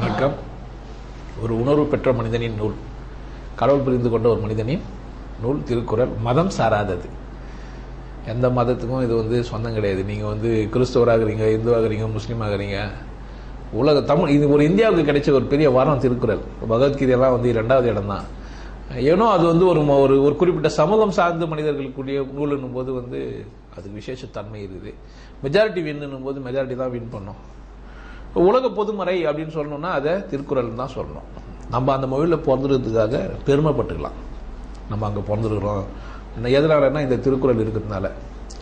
வணக்கம். ஒரு உணர்வு பெற்ற மனிதனின் நூல். கடவுள் புரிந்து கொண்ட ஒரு மனிதனின் நூல் திருக்குறள். மதம் சாராதது. எந்த மதத்துக்கும் இது வந்து சொந்தம் கிடையாது. நீங்கள் வந்து கிறிஸ்தவராகிறீங்க இந்துவாகிறீங்க முஸ்லீமாகிறீங்க உலக தமிழ் இது ஒரு இந்தியாவுக்கு கிடைச்ச ஒரு பெரிய வாரம் திருக்குறள். பகவத்கீதையெல்லாம் வந்து ரெண்டாவது இடம் தான் ஏனோ அது வந்து ஒரு ஒரு ஒரு குறிப்பிட்ட சமூகம் சார்ந்த மனிதர்களுக்குரிய நூல் போது வந்து அதுக்கு விசேஷ தன்மை இருக்குது. மெஜாரிட்டி வின்னும் போது மெஜாரிட்டி தான் வின் பண்ணும். உலக பொதுமறை அப்படின்னு சொல்லணும்னா அதை திருக்குறள் தான் சொல்லணும். நம்ம அந்த மொழியில் பிறந்துருக்கிறதுக்காக பெருமைப்பட்டுக்கலாம். நம்ம அங்கே பிறந்துருக்குறோம். எதனாலன்னா இந்த திருக்குறள் இருக்கிறதுனால.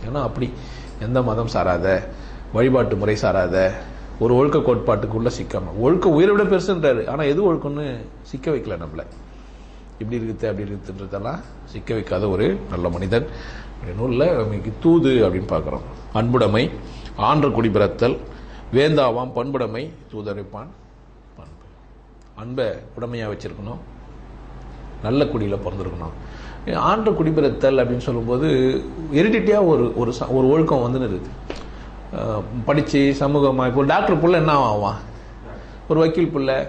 ஏன்னா அப்படி எந்த மதம் சாராத வழிபாட்டு முறை சாராத ஒரு ஒழுக்க கோட்பாட்டுக்குள்ளே சிக்காமல் ஒழுக்க உயிரை விட பெருசுன்றாரு. ஆனால் எது ஒழுக்கம்னு சிக்க வைக்கல நம்மளை. இப்படி இருக்குது அப்படி இருக்குதுன்றதெல்லாம் சிக்க வைக்காத ஒரு நல்ல மனிதன். நூலில் தூது அப்படின்னு பார்க்குறோம். அன்புடைமை ஆன்ற குடிபிறத்தல் வேந்தாவாம் பண்புடைமை தூதரைப்பான் பண்பு. அன்பை உடைமையாக வச்சுருக்கணும். நல்ல குடியில் பிறந்திருக்கணும். ஆன்ற குடிபிறத்தல் அப்படின்னு சொல்லும்போது எரிடிட்டியாக ஒரு ஒரு ச- ஒரு ஒழுக்கம் வந்து இருக்குது படித்து சமூகமாக இப்போ டாக்டர் புள்ள என்ன ஆவான்? ஒரு வக்கீல் புள்ள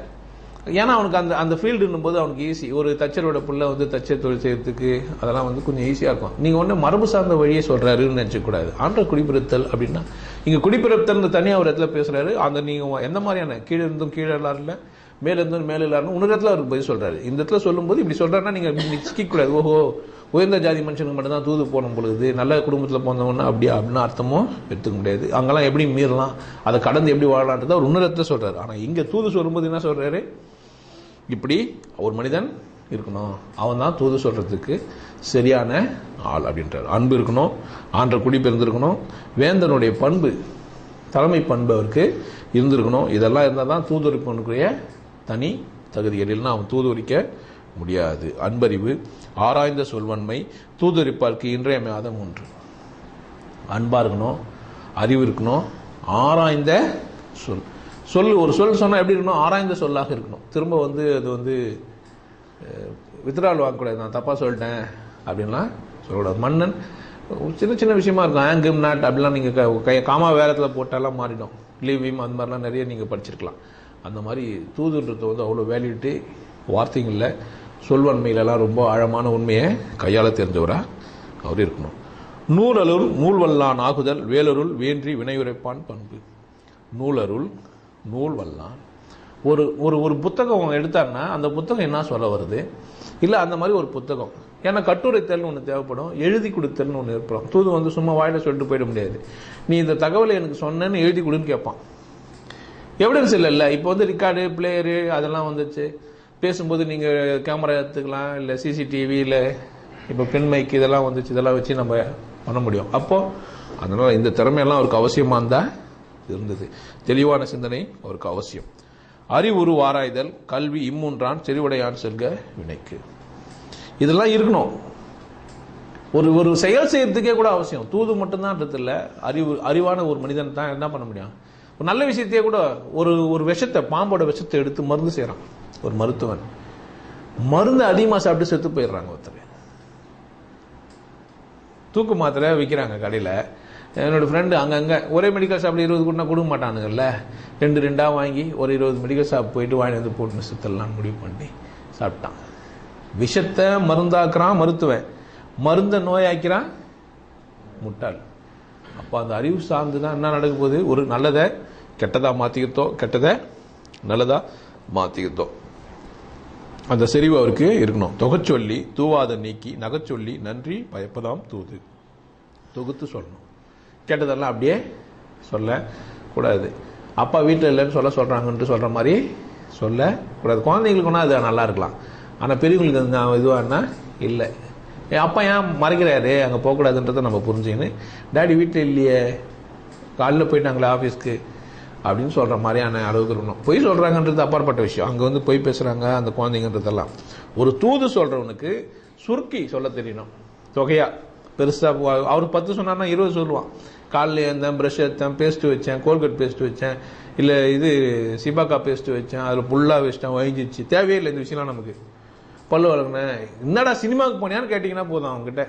ஏன்னா அவனுக்கு அந்த அந்த ஃபீல்டுன்னும் போது அவனுக்கு ஈஸி ஒரு தச்சரோட பிள்ளை வந்து தச்சர் தொழில் செய்யறதுக்கு அதெல்லாம் வந்து கொஞ்சம் ஈஸியாக இருக்கும். நீங்கள் ஒன்று மரபு சார்ந்த வழியே சொல்கிறாருன்னு நினச்சக்கூடாது ஆன்ற குடிபிறத்தல் அப்படின்னா இங்கே குடிபிறத்தல் தனியாக ஒரு இடத்துல பேசுகிறாரு அந்த நீங்கள் எந்த மாதிரியான? கீழே இருந்தும் கீழே எல்லாரும் இல்லை மேலே இருந்தும் மேலே இல்லாருன்னு இன்னொரு இடத்துல அவருக்கு பதில் சொல்கிறாரு இந்த இடத்துல சொல்லும்போது இப்படி சொல்கிறாருன்னா நீங்கள் சிக்கக்கூடாது ஓஹோ உயர்ந்த ஜாதி மனுஷனுக்கு மட்டும்தான் தூது போன பொழுது நல்ல குடும்பத்தில் பிறந்தவொன்னா அப்படியா அப்படின்னு அர்த்தமும் எடுத்துக்க முடியாது. அங்கெல்லாம் எப்படி மீறலாம்? அதை கடந்து எப்படி வாழலான்றதை அவர் இன்னொரு இடத்துல சொல்கிறாரு ஆனால் இங்கே தூது சொல்லும்போது என்ன சொல்கிறாரு இப்படி ஒரு மனிதன் இருக்கணும். அவன் தான் தூது சொல்கிறதுக்கு சரியான ஆள் அப்படின்றார். அன்பு இருக்கணும் ஆன்ற குடி பிறந்திருக்கணும் வேந்தனுடைய பண்பு தலைமை பண்பு அவருக்கு இருந்திருக்கணும். இதெல்லாம் இருந்தால் தான் தூதுரிப்பனுக்குரிய தனி தகுதிகள். இல்லைன்னா அவன் தூதுரிக்க முடியாது. அன்பறிவு ஆராய்ந்த சொல்வன்மை தூதுரிப்பாருக்கு இன்றையமையாத ஒன்று. அன்பாக இருக்கணும் அறிவு இருக்கணும் ஆராய்ந்த சொல். சொல் ஒரு சொல் சொன்னால் எப்படி இருக்கணும்? ஆராய்ந்த சொல்லாக இருக்கணும். திரும்ப வந்து அது வந்து வித்ரால் வாங்கக்கூடாது. நான் தப்பாக சொல்லிட்டேன் அப்படின்லாம் சொல்லக்கூடாது. மன்னன் சின்ன சின்ன விஷயமா இருக்கும். ஆங்கும் நாட் அப்படிலாம் நீங்கள் கை காமா வேரத்தில் போட்டாலாம் மாறிடும். லீவிம் அந்த மாதிரிலாம் நிறைய நீங்கள் படிச்சிருக்கலாம். அந்த மாதிரி தூதுன்றத வந்து அவ்வளோ வேல்யூட்டு வார்த்தைங்களில் சொல்வன்மையிலலாம் ரொம்ப ஆழமான உண்மையை கையாள தெரிஞ்சவராக அவர் இருக்கணும். நூலருள் நூல்வல்லான் ஆகுதல் வேலருள் வேன்றி வினையுரைப்பான் பண்பு. நூலருள் நூல்வெல்லாம். ஒரு ஒரு ஒரு புத்தகம் எடுத்தாங்கன்னா அந்த புத்தகம் என்ன சொல்ல வருது? இல்லை அந்த மாதிரி ஒரு புத்தகம். ஏன்னா கட்டுரைத்தல்னு ஒன்று தேவைப்படும் எழுதி கொடுத்தல்னு ஒன்று ஏற்படும். தூது வந்து சும்மா வாயில் சொல்லிட்டு போயிட முடியாது. நீ இந்த தகவலை எனக்கு சொன்னேன்னு எழுதி கொடுன்னு கேட்பான். எவிடன்ஸ் இல்லைல்ல இப்போ வந்து ரெக்கார்டு பிளேயரு அதெல்லாம் வந்துச்சு. பேசும்போது நீங்கள் கேமரா எடுத்துக்கலாம் இல்லை சிசிடிவி இல்லை இப்போ பெண்மைக்கு இதெல்லாம் வந்துச்சு இதெல்லாம் வச்சு நம்ம பண்ண முடியும். அப்போது அதனால் இந்த திறமையெல்லாம் அவருக்கு அவசியமாக இருந்தால் இருந்தது. தெளிவான சிந்தனை அவருக்கு அவசியம். அறிவுரு ஆராய்தல் கல்வி இம்மூன்றான் செறிவுடையான் செல்க வினைக்கு. இதெல்லாம் இருக்கணும். ஒரு ஒரு செயல் செய்யறதுக்கே கூட அவசியம். தூது மட்டும்தான் இல்லை. அறிவு அறிவான ஒரு மனிதன் தான் என்ன பண்ண முடியும்? ஒரு நல்ல விஷயத்தையே கூட ஒரு ஒரு விஷத்தை பாம்போட விஷத்தை எடுத்து மருந்து செய்கிறான் ஒரு மருத்துவன். மருந்து அதிகமாக சாப்பிட்டு செத்து போயிடுறாங்க ஒருத்தர். தூக்கு மாத்திரை விற்கிறாங்க கடையில். என்னோட ஃப்ரெண்டு அங்கங்கே ஒரே மெடிக்கல் ஷாப்பில் இருபது கூட கொடுக்க மாட்டானுங்கல்ல. ரெண்டு ரெண்டாக வாங்கி ஒரு இருபது மெடிக்கல் ஷாப் போயிட்டு வாங்கி வந்து போட்டு சுத்தலாம் முடிவு பண்ணி சாப்பிட்டான். விஷத்தை மருந்தாக்குறான் மருத்துவன். மருந்தை நோயாக்கிறான் முட்டாள். அப்போ அந்த அறிவு சார்ந்து தான் என்ன நடக்க போகுது? ஒரு நல்லதை கெட்டதாக மாற்றிக்கிட்டோ கெட்டதை நல்லதாக மாற்றிக்கிட்டோ அந்த செறிவு அவருக்கு இருக்கணும். தொகைச்சொல்லி தூவாத நீக்கி நகைச்சொல்லி நன்றி பயப்பதாம் தூது. தொகுத்து சொல்லணும். கேட்டதெல்லாம் அப்படியே சொல்லக்கூடாது அப்பா வீட்டில் இல்லைன்னு சொல்ல சொல்கிறாங்கன்ட்டு சொல்கிற மாதிரி சொல்லக்கூடாது குழந்தைங்களுக்குன்னா அது நல்லா இருக்கலாம். ஆனால் பெரியவங்களுக்கு அது இதுவானா இல்லை. என் அப்பா ஏன் மறைக்கிறாரு? அங்கே போகக்கூடாதுன்றதை நம்ம புரிஞ்சுக்கின்னு டேடி வீட்டில் இல்லையே. காலைல போயிட்டாங்களே ஆஃபீஸ்க்கு அப்படின்னு சொல்கிற மாதிரியான அளவுக்கு இருக்கணும். பொய் சொல்கிறாங்கன்றது அப்பாற்பட்ட விஷயம். அங்கே வந்து பொய் பேசுகிறாங்க அந்த குழந்தைங்கன்றதெல்லாம். ஒரு தூது சொல்கிறவனுக்கு சுருக்கி சொல்ல தெரியணும். தொகையாக பெருசாக அவர் பத்து சொன்னார்னா இருபது சொல்லுவான். காலைல இருந்தேன் ப்ரஷ் எடுத்தேன் பேஸ்ட் வச்சேன் கோல்கட் பேஸ்ட் வச்சேன் இல்லை இது சிபாக்கா பேஸ்ட் வச்சேன் அதில் ஃபுல்லாக வச்சிட்டேன் வழிஞ்சிச்சு தேவையே இல்லை இந்த விஷயம்லாம் நமக்கு. பல்லு வளர்க்குனேன் என்னடா சினிமாவுக்கு போனியான்னு கேட்டிங்கன்னா போதும் அவங்ககிட்ட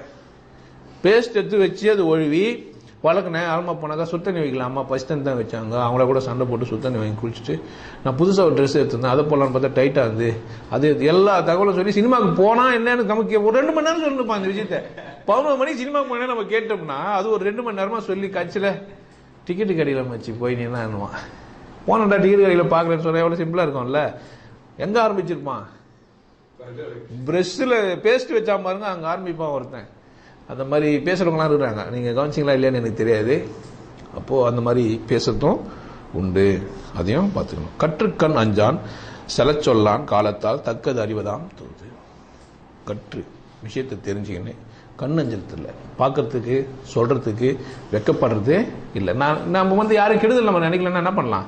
பேஸ்ட் எடுத்து வச்சு அது ஒழுவி வழக்கினேன் ஆரம்ப போனாக்கா சுத்தண்ணி வைக்கலாம் அம்மா ஃபஸ்ட் டைம் தான் வச்சாங்க. அவங்கள கூட சண்டை போட்டு சுத்தண்ணி வாங்கி குளிச்சுட்டு நான் புதுசாக ஒரு ட்ரெஸ் எடுத்திருந்தேன். அதை போடலான்னு பார்த்தா டைட்டாக இருந்து. அது எல்லா தகவலும் சொல்லி சினிமாவுக்கு போனால் என்னன்னு நமக்கு ஒரு ரெண்டு மணி நேரம் சொல்லணும்ப்பா அந்த விஷயத்த. பதினொரு மணிக்கு சினிமாவுக்கு போனால் நம்ம கேட்டோம்னா அது ஒரு ரெண்டு மணி நேரமாக சொல்லி கட்சியில் டிக்கெட்டு கடையில் மச்சி போய் நீ என்ன என்னவான் போனடா டிக்கெட் கடையில் பார்க்குறேன்னு சொன்னால் எவ்வளோ சிம்பிளாக இருக்கும்ல. எங்கே ஆரம்பிச்சிருப்பான்? பிரஷ்ல பேஸ்ட் வச்சா பாருங்க அங்க ஆரம்பிப்பான் ஒருத்தன். அந்த மாதிரி பேசுகிறவங்களாம் இருக்கிறாங்க. நீங்கள் கவனிச்சிங்களா இல்லையான்னு எனக்கு தெரியாது. அப்போது அந்த மாதிரி பேசுகிறதும் உண்டு. அதையும் பார்த்துக்கணும். கற்றுக்கண் அஞ்சான் செலச்சொல்லான் காலத்தால் தக்கது அறிவதாம் தோது. கற்று விஷயத்தை தெரிஞ்சுக்கின்னு கண் அஞ்சலத்தில் பார்க்குறதுக்கு சொல்கிறதுக்கு வெக்கப்படுறது இல்லை. நான் நம்ம வந்து யாரும் கெடுதல் நம்ம நினைக்கலன்னா என்ன பண்ணலாம்?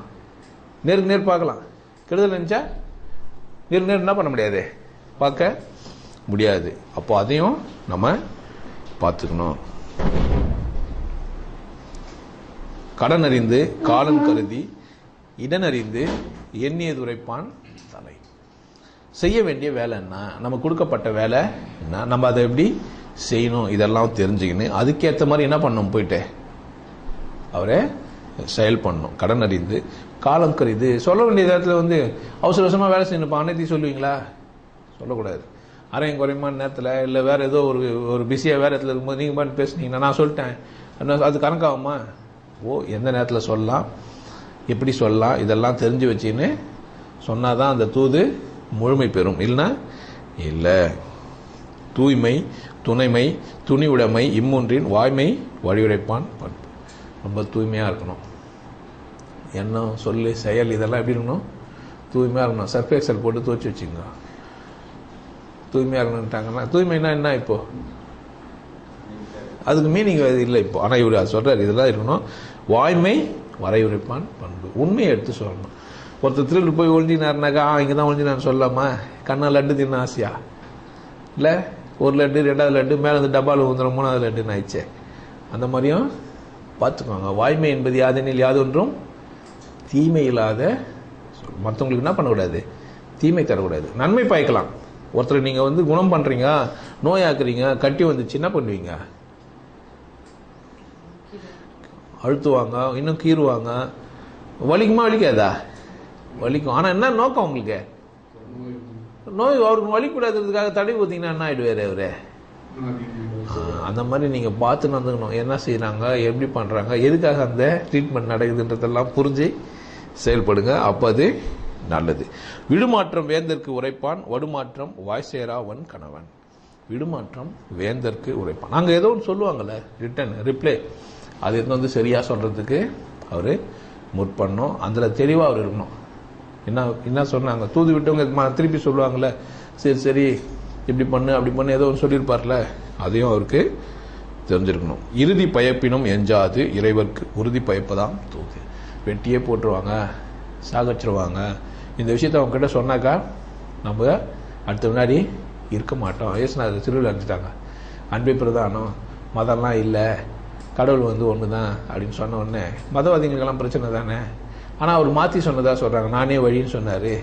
நேருக்கு நேர் பார்க்கலாம். கெடுதல் நினச்சா நேருக்கு நேர் என்ன பண்ண முடியாது? பார்க்க முடியாது. அப்போ அதையும் நம்ம பார்த்துக்கணும். கடன் அறிந்து காலம் கருதி இடன் அறிந்து தலை. செய்ய வேண்டிய வேலை என்ன? நம்ம கொடுக்கப்பட்ட வேலை என்ன? நம்ம அதை எப்படி செய்யணும்? இதெல்லாம் தெரிஞ்சுக்கின்னு அதுக்கேற்ற மாதிரி என்ன பண்ணணும்? போயிட்டு. அவரை செயல் பண்ணணும். கடன் அறிந்து காலம் கருது. சொல்ல வேண்டிய நேரத்தில் வந்து அவசர அவசரமாக வேலை செய்யணும் அனைத்தையும் சொல்லுவீங்களா? சொல்லக்கூடாது. அரையும் குறையுமான நேரத்தில் இல்லை வேறு ஏதோ ஒரு ஒரு பிஸியாக வேறு இடத்துல இருக்கும்போது நீங்கள் பாட்டு பேசுனீங்கன்னா நான் சொல்லிட்டேன். என்ன அது கணக்காகுமா ஓ எந்த நேரத்தில் சொல்லலாம்? எப்படி சொல்லலாம்? இதெல்லாம் தெரிஞ்சு வச்சின்னு சொன்னால் தான் அந்த தூது முழுமை பெறும். இல்லைன்னா இல்லை. தூய்மை துணைமை துணிவுடைமை இம்மூன்றின் வாய்மை வழியுரைப்பான் பண்பு ரொம்ப தூய்மையாக இருக்கணும். எண்ணம் சொல்லு செயல் இதெல்லாம் எப்படி இருக்கணும்? தூய்மையாக இருக்கணும். சர்ஃபெக்சல் போட்டு துவச்சி வச்சுங்க தூய்மையாக இருக்கணுன்ட்டாங்கன்னா தூய்மைனா என்ன இப்போ? அதுக்கு மீனிங் இல்லை இப்போ. ஆனால் இவர் அது சொல்கிறார் இதெல்லாம் இருக்கணும். வாய்மை வரையுரைப்பான் பண்பு. உண்மையை எடுத்து சொல்லணும். ஒருத்தர் திருட்டு போய் ஒழிஞ்சினாருனாக்கா இங்கே தான் ஒழிஞ்சினான்னு சொல்லாமா? கண்ணா லட்டு தின்ன ஆசையா? இல்லை? ஒரு லட்டு ரெண்டாவது லட்டு மேலே அந்த டப்பாவில் ஊந்துடும் மூணாவது லட்டுன்னு ஆயிடுச்சே. அந்த மாதிரியும் பார்த்துக்கோங்க. வாய்மை என்பது யாதெனில் யாதொன்றும் தீமை இல்லாத சொல். மற்றவங்களுக்கு என்ன பண்ணக்கூடாது? தீமை தரக்கூடாது. நன்மை பாய்க்கலாம். ஒருத்தர் நீங்கள் வந்து குணம் பண்ணுறீங்க நோயாக்குறீங்க கட்டி வந்துச்சு என்ன பண்ணுவீங்க. அழுத்துவாங்க இன்னும் கீறுவாங்க. வலிக்குமா வலிக்காதா? வலிக்கும். ஆனால் என்ன நோக்கம் உங்களுக்கு? நோய் அவருக்கு வலிக்கூடாதுக்காக தடை ஊற்றிங்கன்னா என்ன ஆகிடுவார் அவரு? அந்த மாதிரி நீங்கள் பார்த்து நடந்துக்கணும். என்ன செய்கிறாங்க எப்படி பண்ணுறாங்க எதுக்காக அந்த ட்ரீட்மெண்ட் நடக்குதுன்றதெல்லாம் புரிஞ்சு செயல்படுங்க. அப்போ அது நல்லது. விடுமாற்றம் வேந்தற்கு உரைப்பான் வடுமாற்றம் வாய்சேராவன் கணவன். விடுமாற்றம் வேந்தற்கு உரைப்பான். அங்கே ஏதோ ஒன்று சொல்லுவாங்கள்ல ரிட்டன் ரிப்ளை அது எடுத்து வந்து சரியாக சொல்கிறதுக்கு அவர் முற்பண்ணும். அதில் தெளிவாக அவர் இருக்கணும். என்ன என்ன சொன்னாங்க? தூது விட்டவங்க திருப்பி சொல்லுவாங்கள்ல சரி சரி இப்படி பண்ணு அப்படி பண்ணு ஏதோ ஒன்று சொல்லியிருப்பார்ல அதையும் அவருக்கு தெரிஞ்சிருக்கணும். இறுதி பயப்பினும் எஞ்சாது இறைவர்க்கு உறுதி பயப்பதாம் தூது. வெட்டியே போட்டுருவாங்க. சாகச்சிருவாங்க. இந்த விஷயத்த அவங்ககிட்ட சொன்னாக்கா நம்ம அடுத்த முன்னாடி இருக்க மாட்டோம். ஏசுநாதர் திருவிழா அனுப்பிச்சிட்டாங்க. அன்பை பிரதானம் மதம்லாம் இல்லை கடவுள் வந்து ஒன்று தான் அப்படின்னு சொன்ன உடனே மதவாதிகளுக்கெல்லாம் பிரச்சனை தானே? ஆனால் அவர் மாற்றி சொன்னதாக சொல்கிறாங்க நானே வழின்னு சொன்னார்.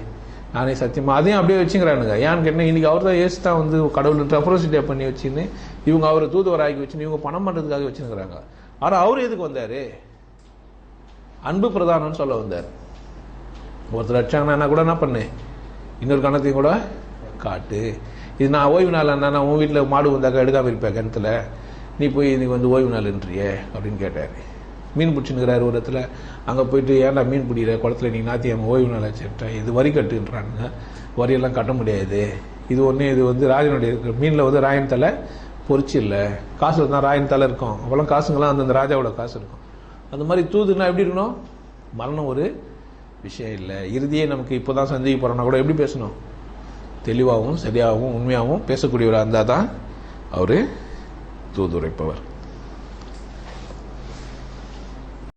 நானே சத்தியமாக அதையும் அப்படியே வச்சுக்கிறானுங்க. ஏன்னு கேட்டால் இன்றைக்கி அவர் தான் ஏசு தான் வந்து கடவுள் ரெப்ரஸிட்டே பண்ணி வச்சுன்னு இவங்க அவரை தூதுவராகி வச்சுன்னு இவங்க பணம் பண்ணுறதுக்காக வச்சுருக்கிறாங்க ஆனால் அவர் எதுக்கு வந்தார்? அன்பு பிரதானம்னு சொல்ல வந்தார். ஒருத்தர் அடிச்சாங்கன்னா கூட என்ன பண்ணு இன்னொரு கணத்தையும் கூட காட்டு. இது நான் ஓய்வு நாள் என்ன நான் உன் வீட்டில் மாடு வந்தாக்கா எடுக்காம இருப்பேன் கிணத்துல. நீ போய் இன்னைக்கு வந்து ஓய்வு நாள்ன்றியே அப்படின்னு கேட்டார். மீன் பிடிச்சின்னு ஒரு இடத்துல. அங்கே போயிட்டு ஏன்டா மீன் பிடிக்கிற? குளத்துல நாத்தி அவன் ஓய்வு நாள் வச்சுட்டா இது வரி கட்டுன்றானுங்க. வரியெல்லாம் கட்ட முடியாது. இது ஒன்று இது வந்து ராஜனுடைய இருக்கிற மீனில் வந்து ராயன் தலை பொறிச்சு இல்லை. காசில் தான் ராயன் தலை இருக்கும். அப்போல்லாம் காசுங்கெல்லாம் அந்தந்த ராஜாவோட காசு இருக்கும். அந்த மாதிரி தூதுன்னா எப்படி இருக்கணும்? மரணம் ஒரு விஷயம் இல்லை. இறுதியே நமக்கு இப்போ தான் சந்திக்க போகிறோம்னா கூட எப்படி பேசணும்? தெளிவாகவும் சரியாகவும் உண்மையாகவும் பேசக்கூடியவராக இருந்தால் தான் அவர் தூதுரைப்பவர்.